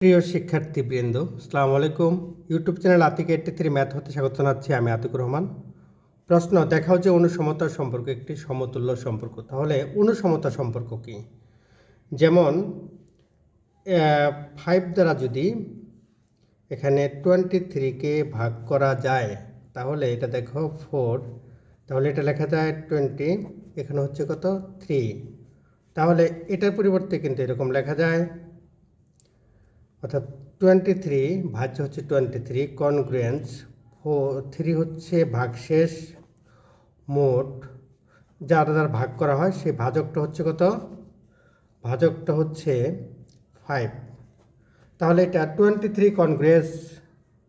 প্রিয় শিক্ষার্থীবৃন্দ, আসসালামু আলাইকুম। YouTube channel Atiq eighty three math হতে স্বাগত জানাচ্ছি আমি আতিকুর রহমান। প্রশ্ন দেখাও যে অনুসমতা সম্পর্ক একটি সমতুল্য সম্পর্ক। তাহলে অনুসমতা সম্পর্ক কি? যেমন ফাইভ দ্বারা যদি এখানে টোয়েন্টি থ্রিকে ভাগ করা যায়, তাহলে এটা দেখো ফোর তাহলে এটা লেখা যায় টোয়েন্টি এখানে হচ্ছে কত? থ্রি তাহলে এটার পরিবর্তে কিন্তু এরকম লেখা যায় অর্থাৎ টোয়েন্টি থ্রি ভাজ্য হচ্ছে twenty three congruence four three হচ্ছে ভাগশেষ, মোট যার দ্বারা ভাগ করা হয়, সেই ভাজকটা হচ্ছে কত? ভাজকটা হচ্ছে ফাইভ তাহলে এটা twenty three congress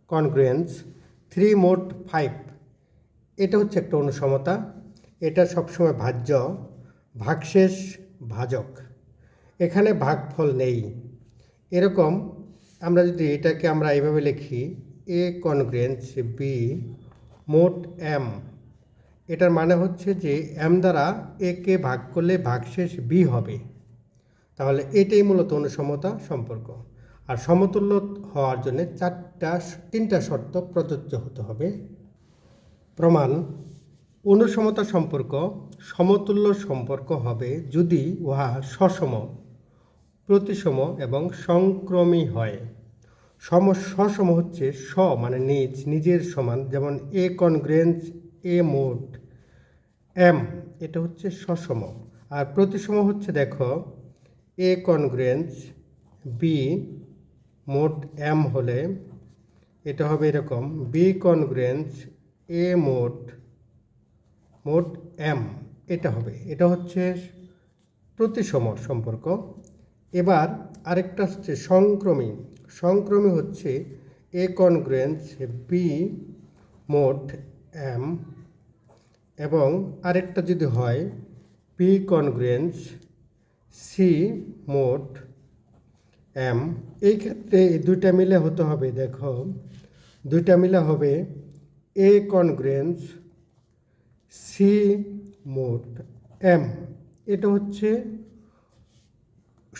congruence three মোট ফাইভ এটা হচ্ছে একটা অনুসমতা। এটা সবসময় ভাজ্য, ভাগশেষ, ভাজক। এখানে ভাগফল নেই। এরকম আমরা যদি এটাকে আমরা এইভাবে লিখি A congruence B mod M এটার মানে হচ্ছে যে এম দ্বারা এ কে ভাগ করলে ভাগশেষ বি হবে। তাহলে এটাই মূলত অনুসমতা সম্পর্ক। আর সমতুল্য হওয়ার জন্য চারটা তিনটা শর্ত প্রযোজ্য হতে হবে। প্রমাণ, অনুসমতা সম্পর্ক সমতুল্য সম্পর্ক হবে যদি উহা সসম। প্রতিসম এবং সংক্রমী হয়। সম, সসম হচ্ছে স মানে নিজ, নিজের সমান, যেমন এ কনগ্রেন্স, এ মোট, এম, এটা হচ্ছে সসম। আর প্রতিসম হচ্ছে দেখো, A congruence, B mod M হলে এটা হবে এরকম, বি কনগ্রেন্স, এ মোট মোট এম, এটা হবে। এটা হচ্ছে প্রতিসম সম্পর্ক। এবার আরেকটা হচ্ছে সংক্রমী। সংক্রমী হচ্ছে A congruence B mod M এবং আরেকটা যদি হয় পি কনগ্রেন্স সি মোট এম। এই ক্ষেত্রে এই দুইটা মিলে হতে হবে, দেখো। দুইটা মিলে হবে A congruence C mod M. এটা হচ্ছে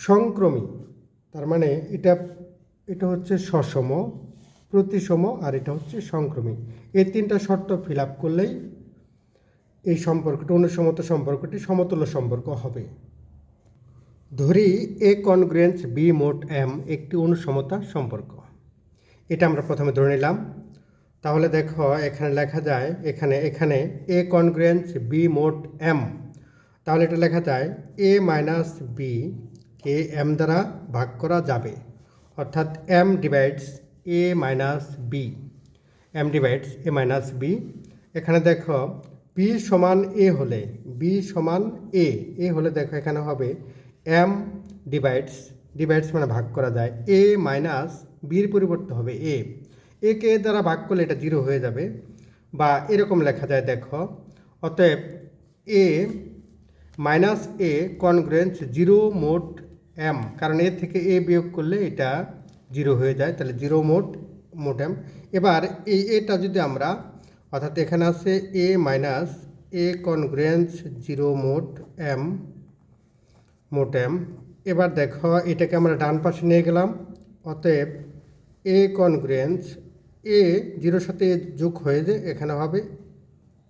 সংক্রমী, তার মানে এটা এটা হচ্ছে সসম, প্রতিসম আর এটা হচ্ছে সংক্রমী। এই তিনটা শর্ত ফিল আপ করলেই এই সম্পর্কটি, অনুসমত সম্পর্কটি সমতুল্য সম্পর্ক হবে। ধরি A congruence B mod M একটি অনুসমতা সম্পর্ক। এটা আমরা প্রথমে ধরে নিলাম। তাহলে দেখো এখানে লেখা যায়, এখানে এখানে A congruence B mod M তাহলে এটা লেখা যায় এ মাইনাস বি কে এম দ্বারা ভাগ করা যাবে? অর্থাৎ M divides A minus B M divides A minus B এখানে দেখো বি সমান এ হলে বি সমান এ এ হলে দেখো এখানে হবে এম ডিভাইডস ডিভাইডস মানে ভাগ করা যায়। এ মাইনাস বির পরিবর্তে হবে এ এ কে দ্বারা ভাগ করলে এটা জিরো হয়ে যাবে। বা এরকম লেখা যায়, দেখো। অতএব A minus A congruence zero মোট এম কারণ এ থেকে এ বিয়োগ করলে এটা জিরো হয়ে যায়, তাহলে জিরো মোট মোট এম এবার এই এটা যদি আমরা, অর্থাৎ এখানে আছে A minus A congruence zero মোট এম মোট এম এবার দেখো, এটাকে আমরা ডান পাশে নিয়ে গেলাম, অতএব এ কনগ্রেন্স এ জিরোর সাথে যোগ হয়ে যে এখানে হবে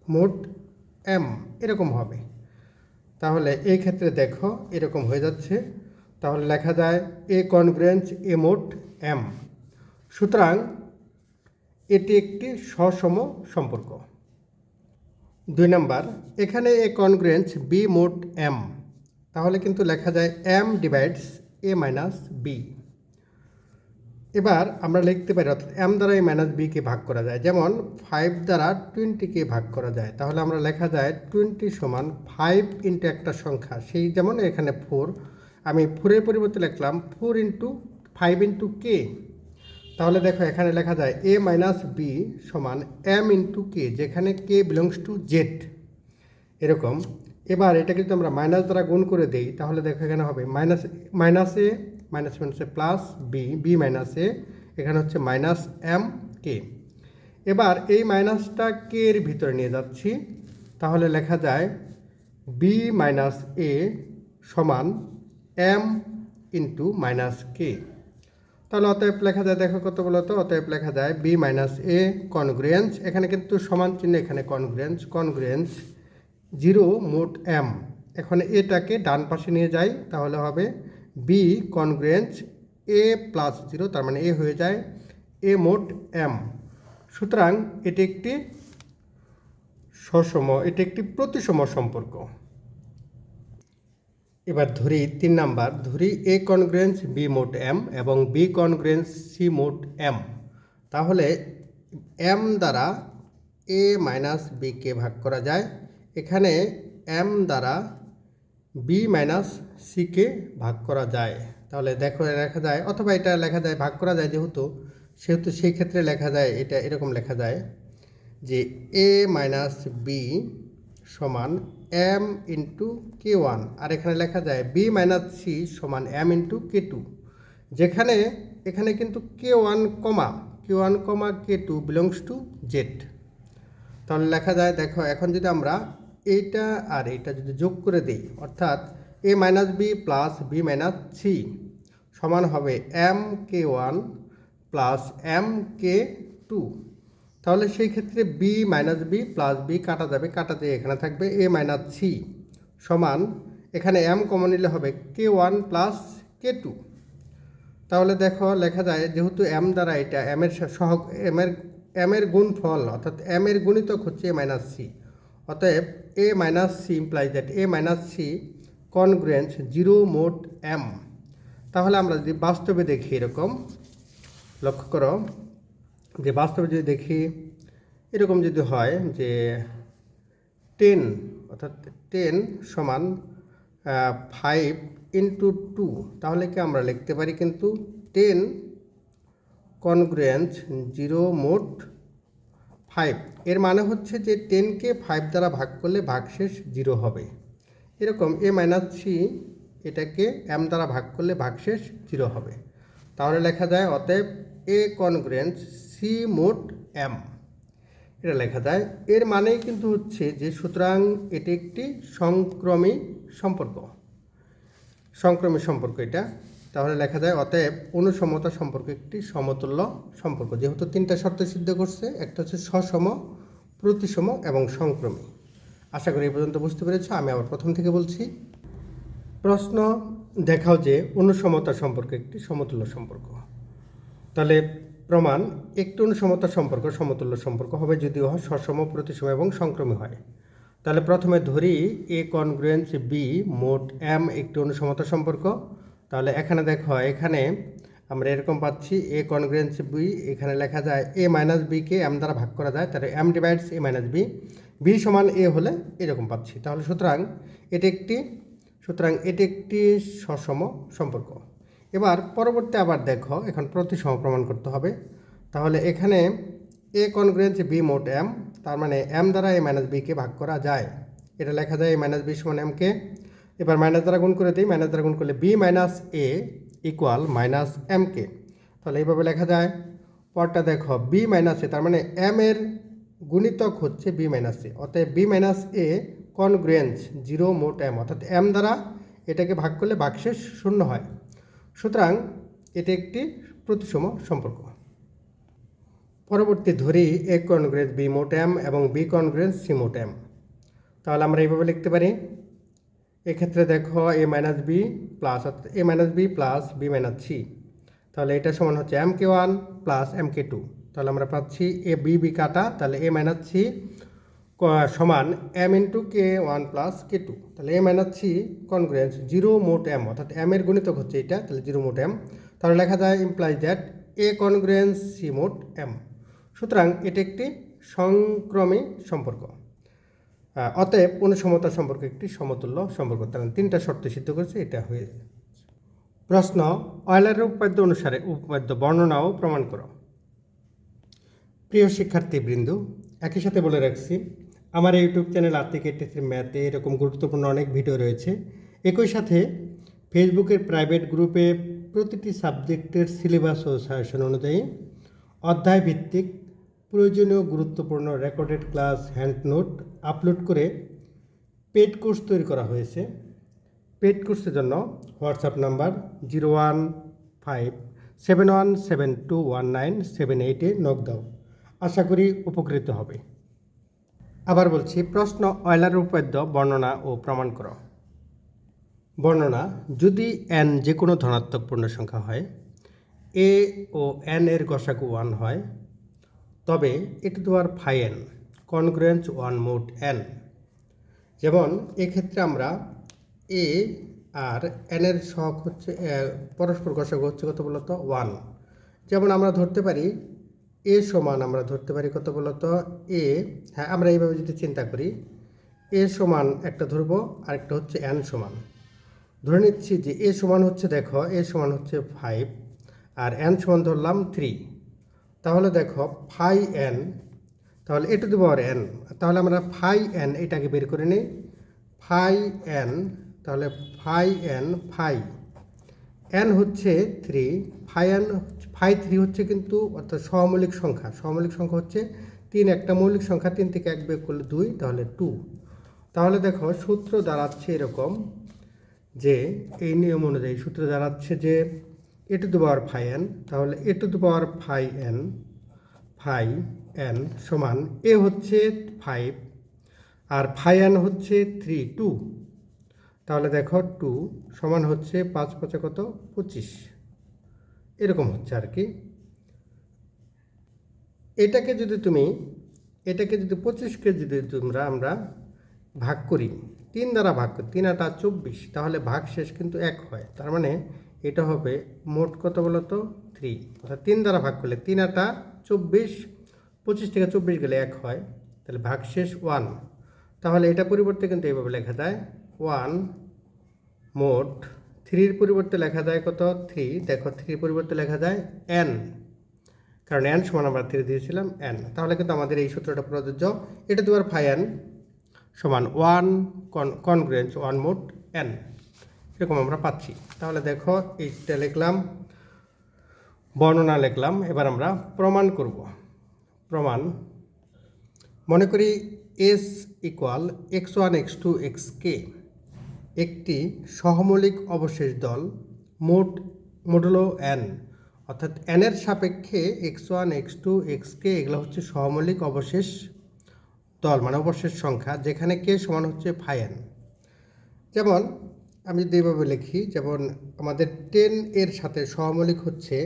মোট এম এরকম হবে। তাহলে এই ক্ষেত্রে দেখো, এরকম হয়ে যাচ্ছে। তাহলে লেখা যায় এ কনগ্রেন্স এ মোট এম সুতরাং এটি একটি সসম সম্পর্ক। দুই নাম্বার, এখানে A congruence B mod M তাহলে কিন্তু লেখা যায় M divides A minus B এবার আমরা লিখতে পারি, অর্থাৎ এম দ্বারা এই মাইনাস বিকে ভাগ করা যায়। যেমন ফাইভ দ্বারা টোয়েন্টিকে ভাগ করা যায়। তাহলে আমরা লেখা যায় টোয়েন্টি সমান ফাইভ ইন্টু একটা সংখ্যা। সেই যেমন এখানে ফোর আমি ফোরের পরিবর্তে লিখলাম four into five into K তাহলে দেখো এখানে লেখা যায় এ মাইনাস বি সমান এম ইন্টু কে যেখানে কে বিলংস টু জেড এরকম। এবার এটাকে যদি আমরা মাইনাস দ্বারা গুণ করে দেই, তাহলে দেখো এখানে হবে মাইনাস মাইনাস এ মাইনাস মাইনাসে plus B B minus A এখানে হচ্ছে মাইনাস এম কে এবার এই মাইনাসটা কে এর ভিতরে নিয়ে যাচ্ছি, তাহলে লেখা যায় বি মাইনাস এ সমান এম ইন্টু মাইনাস কে তাহলে অতএব লেখা যায়, দেখো কত বলো তো? অতএব লেখা যায় বি মাইনাস এ কনগ্রেন্স এখানে কিন্তু সমান চিহ্ন এখানে congruence congruence zero mod M এখন এটাকে ডান পাশে নিয়ে যাই, তাহলে হবে B congruence A plus zero তার মানে এ হয়ে যায় এ মোট এম সুতরাং এটি একটি সসম, এটি একটি প্রতিসম সম্পর্ক। এবার ধরি তিন নাম্বার, ধরি A congruence B mod M এবং B congruence C mod M তাহলে এম দ্বারা এ মাইনাস বিকে ভাগ করা যায়। এখানে এম দ্বারা বি মাইনাস সিকে ভাগ করা যায়। তাহলে দেখো লেখা যায়, অথবা এটা লেখা যায়, ভাগ করা যায় যেহেতু, সেহেতু সেই ক্ষেত্রে লেখা যায়, এটা এরকম লেখা যায় যে এ মাইনাস বি সমান এম ইন্টু কে ওয়ান আর এখানে লেখা যায় বি মাইনাস সি সমান এম ইন্টু কে টু যেখানে, এখানে কিন্তু K one comma K one comma K two belongs to Z তাহলে লেখা যায়, দেখো, এখন যদি আমরা এইটা আর এইটা যদি যোগ করে দিই, অর্থাৎ A minus B plus B minus C সমান হবে M K one plus M K two তাহলে সেই ক্ষেত্রে B minus B plus B কাটা যাবে কাটাতে এখানে থাকবে এ মাইনাস সি সমান, এখানে এম কমন নিলে হবে K one plus K two তাহলে দেখো, লেখা যায় যেহেতু এম দ্বারা এটা এম এর সহ এম এর এম এর গুণফল, অর্থাৎ এম এর গুণিতক হচ্ছে এ মাইনাস সি অতএব A minus C implies that A minus C congruence zero mod M তাহলে আমরা যদি বাস্তবে দেখি এরকম, লক্ষ্য করো। যে বাস্তবে যদি দেখি, এরকম যদি হয় যে টেন অর্থাৎ টেন সমান ফাইভ ইন্টু টু তাহলে কি আমরা লিখতে পারি কিন্তু ten congruence zero mod five এর মানে হচ্ছে যে টেনকে ফাইভ দ্বারা ভাগ করলে ভাগশেষ জিরো হবে। এরকম এ মাইনাস সি এটাকে এম দ্বারা ভাগ করলে ভাগশেষ জিরো হবে। তাহলে লেখা যায়, অতএব A congruence C mod M. এটা লেখা যায়। এর মানেই কিন্তু হচ্ছে যে সুতরাং এটি একটি সংক্রমী সম্পর্ক। সংক্রমী সম্পর্ক এটা। তাহলে লেখা যায়, অতএব অনুসমতা সম্পর্ক একটি সমতুল্য সম্পর্ক। যেহেতু তিনটা শর্ত সিদ্ধ করছে, একটা হচ্ছে সসম, প্রতিসম এবং সংক্রমী। আশা করি এই পর্যন্ত বুঝতে পেরেছ। আমি আবার প্রথম থেকে বলছি। প্রশ্ন, দেখাও যে অনুসমতা সম্পর্ক একটি সমতুল্য সম্পর্ক। তাহলে প্রমাণ, একটি অনুসমতা সম্পর্ক, সমতুল্য সম্পর্ক হবে যদিও হয় সসম, প্রতিসম এবং সংক্রমী হয়। তাহলে প্রথমে ধরি A congruence B mod M একটি অনুসমতা সম্পর্ক। তাহলে এখানে দেখো, এখানে আমরা এরকম পাচ্ছি এ কনগ্রেন্স বি এখানে লেখা যায় এ মাইনাস বিকে এম দ্বারা ভাগ করা যায়, তাহলে M divides A minus B B সমান এ হলে এরকম পাচ্ছি। তাহলে সুতরাং এটি একটি, সুতরাং এটি একটি সসম সম্পর্ক। এবার পরবর্তী আবার দেখো, এখন প্রতিসম প্রমাণ করতে হবে। তাহলে এখানে A congruence B mod M তার মানে এম দ্বারা এ মাইনাস বিকে ভাগ করা যায়। এটা লেখা যায় এ মাইনাস বি সমান এমকে এবার মাইনাস দ্বারা গুণ করে দিই মাইনাস দ্বারা গুণ করলে B minus A equal minus M K. তাহলে এইভাবে লেখা যায়। পরটা দেখো বি মাইনাস এ তার মানে এম এর গুণিতক হচ্ছে বি মাইনাস এ অতএব B minus A congruence zero mod M অর্থাৎ এম দ্বারা এটাকে ভাগ করলে ভাগশেষ শূন্য হয়। সুতরাং এটি একটি প্রতিসম সম্পর্ক। পরবর্তী ধরি A congruence B mod M এবং B congruence C mod M তাহলে আমরা এইভাবে লিখতে পারি। এক্ষেত্রে দেখো A minus B plus A minus B plus B minus C তাহলে এটা সমান হচ্ছে M K one plus M K two তাহলে আমরা পাচ্ছি এ বি বি কাটা, তাহলে এ মাইনাস সি সমান M into K one plus K two তাহলে A minus C congruence zero mod M অর্থাৎ এম এর গণিতক হচ্ছে এটা তাহলে জিরো মোট এম তাহলে লেখা যায় implies that A congruence C mod M সুতরাং এটি একটি সংক্রমী সম্পর্ক। অতএব অনুসমতা সম্পর্কে একটি সমতুল্য সম্পর্ক। তার তিনটা শর্ত সিদ্ধ করেছে, এটা হয়ে প্রশ্ন অয়লারের উপাদ্য অনুসারে উপপাদ্য বর্ণনাও প্রমাণ করো। প্রিয় শিক্ষার্থীবৃন্দ, একই সাথে বলে রাখছি আমার ইউটিউব চ্যানেল আর্থিক এইটিসি ম্যাথে এরকম গুরুত্বপূর্ণ অনেক ভিডিও রয়েছে। একই সাথে ফেসবুকের প্রাইভেট গ্রুপে প্রতিটি সাবজেক্টের সিলেবাস ও সাজেশন অনুযায়ী অধ্যায় ভিত্তিক প্রয়োজনীয় গুরুত্বপূর্ণ recorded class hand note upload করে পেড কোর্স তৈরি করা হয়েছে। পেড কোর্সের জন্য WhatsApp number zero one five seven one seven two one nine seven এইটে নক দাও। আশা করি উপকৃত হবে। আবার বলছি, প্রশ্ন অয়লার উপপাদ্য বর্ণনা ও প্রমাণ করো। বর্ণনা, যদি এন যে কোনো ধনাত্মক পূর্ণ সংখ্যা হয় এ ও এন এর গসাগু ওয়ান হয়, তবে এটি তোমার phi N congruence one mod N যেমন, এক্ষেত্রে আমরা এ আর এন এর সহগ হচ্ছে পরস্পর গসাগু হচ্ছে কত বলতো? ওয়ান যেমন আমরা ধরতে পারি এ সমান আমরা ধরতে পারি কত বলতো? এ হ্যাঁ আমরা এইভাবে যদি চিন্তা করি, এ সমান একটা ধরবো, আরেকটা হচ্ছে এন সমান। ধরে নিচ্ছি যে এ সমান হচ্ছে দেখো, এ সমান হচ্ছে ফাইভ আর এন সমান ধরলাম থ্রি তাহলে দেখো ফাই এন তাহলে A to the power N তাহলে আমরা ফাই এন এটাকে বের করে নিই। ফাই এন তাহলে ফাই এন ফাই এন হচ্ছে three phi N phi three হচ্ছে কিন্তু অর্থাৎ সহমৌলিক সংখ্যা। সহমৌলিক সংখ্যা হচ্ছে তিন, একটা মৌলিক সংখ্যা তিন থেকে এক বের করলে দুই, তাহলে টু তাহলে দেখো, সূত্র দাঁড়াচ্ছে এরকম যে এই নিয়ম অনুযায়ী সূত্র দাঁড়াচ্ছে যে A to the power phi N তাহলে A to the power phi N phi N সমান এ হচ্ছে ফাইভ আর ফাই এন হচ্ছে থ্রি টু তাহলে দেখো টু সমান হচ্ছে পাঁচ পাঁচে কত? পঁচিশ। এরকম হচ্ছে আর কি। এটাকে যদি তুমি, এটাকে যদি পঁচিশকে যদি তোমরা আমরা ভাগ করি, তিন দ্বারা ভাগ করি, তিন আটা চব্বিশ, তাহলে ভাগ শেষ কিন্তু এক হয়। তার মানে এটা হবে মোট কত বলতো? থ্রি অর্থাৎ তিন দ্বারা ভাগ করলে তিন আটা চব্বিশ, পঁচিশ থেকে চব্বিশ গেলে এক হয়, তাহলে ভাগ শেষ ওয়ান তাহলে এটা পরিবর্তে কিন্তু এইভাবে লেখা যায় ওয়ান মোট থ্রির পরিবর্তে লেখা যায় কত? থ্রি। দেখো, থ্রির পরিবর্তে লেখা যায় এন কারণ এন সমান আমরা থ্রি দিয়েছিলাম এন তাহলে কিন্তু আমাদের এই সূত্রটা প্রযোজ্য। এটা তোমার ফাই এন সমান one con congruence one mod N এরকম আমরা পাচ্ছি। তাহলে দেখো, এইটা লিখলাম, বর্ণনা লিখলাম, এবার আমরা প্রমাণ করব। প্রমাণ, মনে করি S equal X one X two X K একটি সহমৌলিক অবশেষ দল, মোট, মোডুলো এন, অর্থাৎ এনের সাপেক্ষে X one, X two, X K এগুলো হচ্ছে সহমৌলিক অবশেষ দল মানে অবশেষ সংখ্যা, যেখানে কে সমান হচ্ছে ফাই এন। যেমন আমি যদি এইভাবে লিখি, যেমন আমাদের টেন এর সাথে সহমৌলিক হচ্ছে,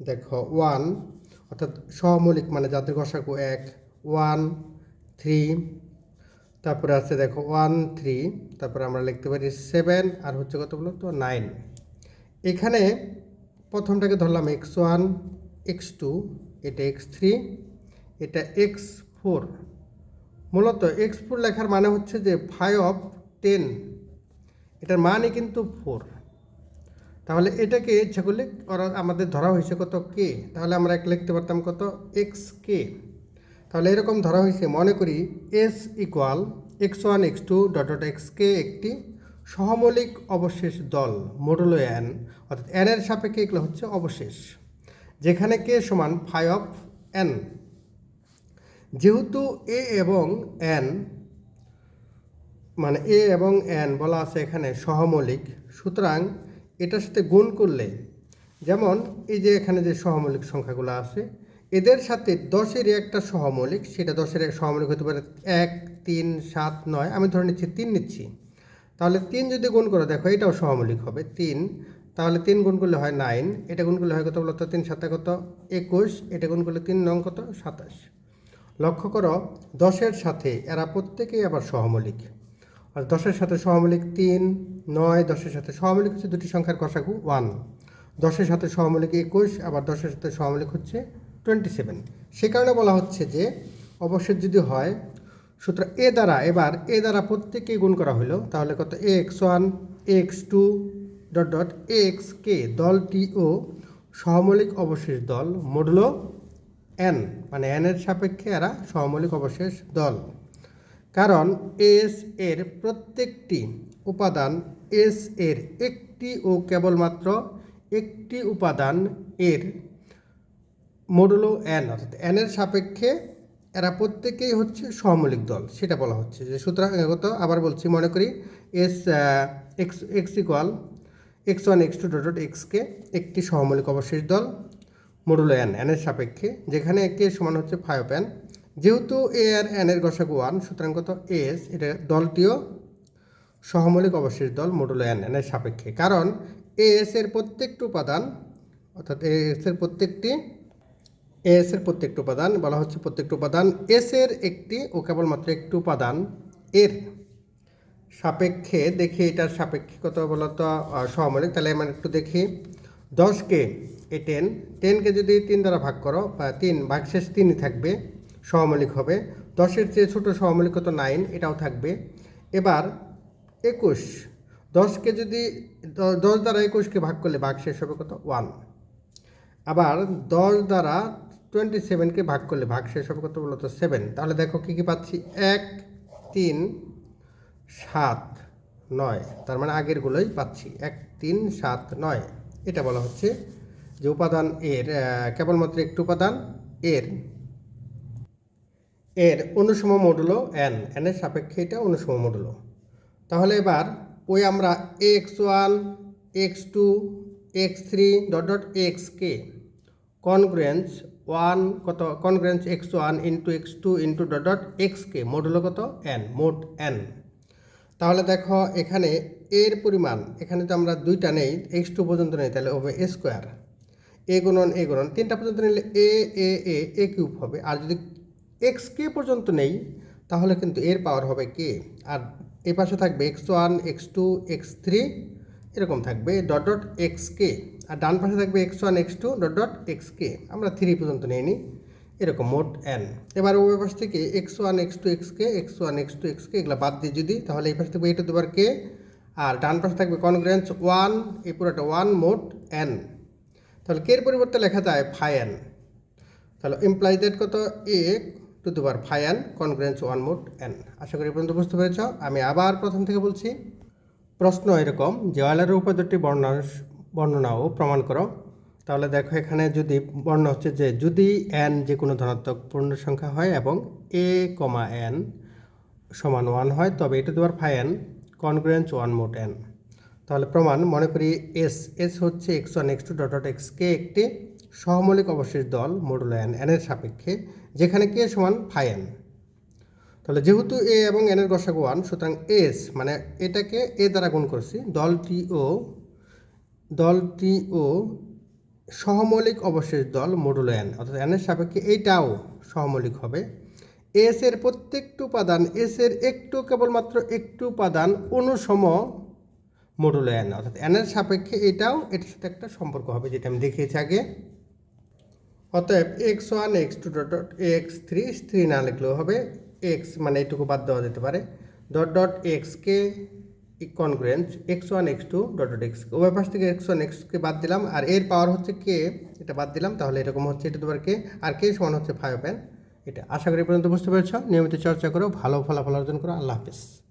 দেখো, ওয়ান, অর্থাৎ সহমৌলিক মানে যাদের গসাগু এক, ওয়ান, থ্রি তারপরে আছে দেখো ওয়ান থ্রি তারপরে আমরা লিখতে পারি সেভেন আর হচ্ছে কত বলো তো নাইন এখানে প্রথমটাকে ধরলাম এক্স ওয়ান এক্স টু এটা এক্স থ্রি এটা এক্স ফোর মূলত এক্স ফোর লেখার মানে হচ্ছে যে ফাইভ অফ টেন এটার মানে কিন্তু ফোর তাহলে এটাকে ইচ্ছা করলে আমাদের ধরা হয়েছে কত কে তাহলে আমরা এক লিখতে পারতাম কত এক্স কে তাহলে এরকম ধরা হয়েছে, মনে করি S equal X one X two dot dot X K একটি সহমৌলিক অবশেষ দল, মোডুলো এন অর্থাৎ এর সাপেক্ষে এগুলো হচ্ছে অবশেষ, যেখানে কে সমান ফাই অফ এন যেহেতু এ এবং এন মানে এ এবং এন বলা আছে এখানে সহমৌলিক সুতরাং এটার সাথে গুণ করলে, যেমন এই যে এখানে যে সহমৌলিক সংখ্যাগুলো আছে এদের সাথে দশের একটা সহমৌলিক, সেটা দশের এক সহমৌলিক হতে পারে এক, তিন, সাত, নয়, আমি ধরে নিচ্ছি তিন নিচ্ছি। তাহলে তিন যদি গুণ করে, দেখো এটাও সহমৌলিক হবে, তিন। তাহলে তিন গুণ করলে হয় নাইন, এটা গুণ করলে হয় কত বলতো? তিন সাথে কত? একুশ, এটা গুণ করলে তিন নং কত? সাতাশ। লক্ষ্য করো, দশের সাথে এরা প্রত্যেকেই আবার সহমৌলিক। আর দশের সাথে সহমৌলিক তিন, নয়, দশের সাথে সহমৌলিক হচ্ছে দুটি সংখ্যার কষাকু, ওয়ান। দশের সাথে সহমৌলিক একুশ, আবার দশের সাথে সহমৌলিক হচ্ছে টোয়েন্টি সেভেন। সে কারণে বলা হচ্ছে যে, অবশ্যই যদি হয়, সুতরাং এ দ্বারা, এবার এ দ্বারা প্রত্যেককেই গুণ করা হলো তাহলে কত? A X one, X two dot dot A X K দলটি ও সহমৌলিক অবশেষ দল মডুলো এন। মানে এন এর সাপেক্ষে এরা সহমৌলিক অবশেষ দল। কারণ এস এর প্রত্যেকটি উপাদান, এস এর একটি ও কেবলমাত্র একটি উপাদান এর মডুলো এন অর্থাৎ এর সাপেক্ষে এরা প্রত্যেকেই হচ্ছে সহমৌলিক দল, সেটা বলা হচ্ছে। যে সুতরাং কত আবার বলছি, মনে করি S X X equal X one X two dot এক্সকে একটি সহমৌলিক অবশেষ দল মডুলো এন এনের সাপেক্ষে, যেখানে কে সমান হচ্ছে ফাইভ এন যেহেতু এ আর এর গসাগু ওয়ান সুতরাং কত এস এটা দলটিও সহমৌলিক অবশেষ দল মডুলো এন এনের সাপেক্ষে। কারণ এ এস এর প্রত্যেকটি উপাদান, অর্থাৎ এ এস এর প্রত্যেকটি এস এর প্রত্যেকটি উপাদান, বলা হচ্ছে প্রত্যেকটি উপাদান। এস এর একটি ও কেবলমাত্র একটি উপাদান। এর সাপেক্ষে দেখি, এটার সাপেক্ষে কত বলতো? সহমৌলিক তাহলে আমরা একটু দেখি। দশকে এ টেন। টেনকে যদি তিন দ্বারা ভাগ করো, বা তিন ভাগশেষ তিনই থাকবে, সহমৌলিক হবে। দশের চেয়ে ছোটো সহমৌলিক কত? নাইন, এটাও থাকবে। এবার একুশ। দশকে যদি দশ দ্বারা একুশকে ভাগ করলে ভাগশেষ হবে কত? ওয়ান। আবার দশ দ্বারা টোয়েন্টি সেভেনকে ভাগ করলে ভাগ শেষ হবে কত বলতো? সেভেন তাহলে দেখো কী কী পাচ্ছি? এক, তিন, সাত, নয়। তার মানে আগেরগুলোই পাচ্ছি। এক, তিন, সাত, নয়। এটা বলা হচ্ছে যে উপাদান এর কেবলমাত্র একটি উপাদান এর এর অনুসম মডুলো এন এনের সাপেক্ষে এটা অনুসম মডুলো। তাহলে এবার ওই আমরা X one X two X three dot dot X K congruence one কত? Congruence X one into X two into dot dot X K. Modulo কত? এন। মোট এন। তাহলে দেখো এখানে এর পরিমাণ, এখানে তো আমরা দুইটা নেই, এক্স টু পর্যন্ত নেই, তাহলে হবে এ স্কোয়ার। এ গুণন এ গুণন। তিনটা পর্যন্ত নিলে এ এ এ এ কিউব হবে। আর যদি এক্স কে পর্যন্ত নেই, তাহলে কিন্তু এর পাওয়ার হবে কে? আর এই পাশে থাকবে X one, X two, X three এরকম থাকবে ডট ডট এক্স কে আর ডান পাশে থাকবে X one X two dot dot X K আমরা থ্রি পর্যন্ত নিয়ে নিই, এরকম মোট এন এবার ওই পাশ থেকে X one X two X K X one X two X K এগুলো বাদ দিয়ে যদি, তাহলে এই পাশে থাকবে এ টু দুবার কে আর ডান পাশে থাকবে কনগ্রেন্স ওয়ান এই পুরোটা ওয়ান মোট এন তাহলে কে এর পরিবর্তে লেখা যায় ফাই এন তাহলে ইমপ্লাই দ্যাট কত? এ টু দুবার phi N congruence one mod N আশা করি পর্যন্ত বুঝতে পেরেছ। আমি আবার প্রথম থেকে বলছি প্রশ্ন এরকম, যে অয়েলারের উপাদানটি বর্ণনা বর্ণনা ও প্রমাণ করো। তাহলে দেখো এখানে যদি বর্ণনা হচ্ছে যে, যদি এন যে কোনো ধনাত্মক পূর্ণ সংখ্যা হয় এবং এ কমা এন সমান ওয়ান হয়, তবে এটা দেওয়ার phi N congruence one mod N তাহলে প্রমাণ, মনে করি এস এস হচ্ছে X one X two dot dot X K একটি সহমৌলিক অবশেষ দল মডুল এন এনের সাপেক্ষে, যেখানে কে সমান ফাই এন তাহলে যেহেতু এ এবং এন এর গসাগু ওয়ান সুতরাং এস মানে এটাকে এ দ্বারা গুণ করছি দলটি ও দলটি ও সহমৌলিক অবশেষ দল মডুল এন অর্থাৎ এনের সাপেক্ষে এইটাও সহমৌলিক হবে। এস এর প্রত্যেকটি উপাদান এস এর একটু কেবলমাত্র একটু উপাদান অনুসম মডুল এন অর্থাৎ এনের সাপেক্ষে এটাও এটার সাথে একটা সম্পর্ক হবে, যেটা আমি দেখিয়েছি আগে। অতএব X one X two dot dot X three three না লিখলেও হবে। এক্স মানে এইটুকু বাদ দেওয়া যেতে পারে। Dot dot X K congruence X one X two dot dot X over পাশ থেকে এক্স ওয়ান এক্সকে বাদ দিলাম আর এর পাওয়ার হচ্ছে কে এটা বাদ দিলাম, তাহলে এরকম হচ্ছে, এটা তোমার কে আর কে সমান হচ্ছে ফাইভ এন এটা। আশা করি পর্যন্ত বুঝতে পেরেছ। নিয়মিত চর্চা করো, ভালো ফলাফল অর্জন করো। আল্লাহ হাফিজ।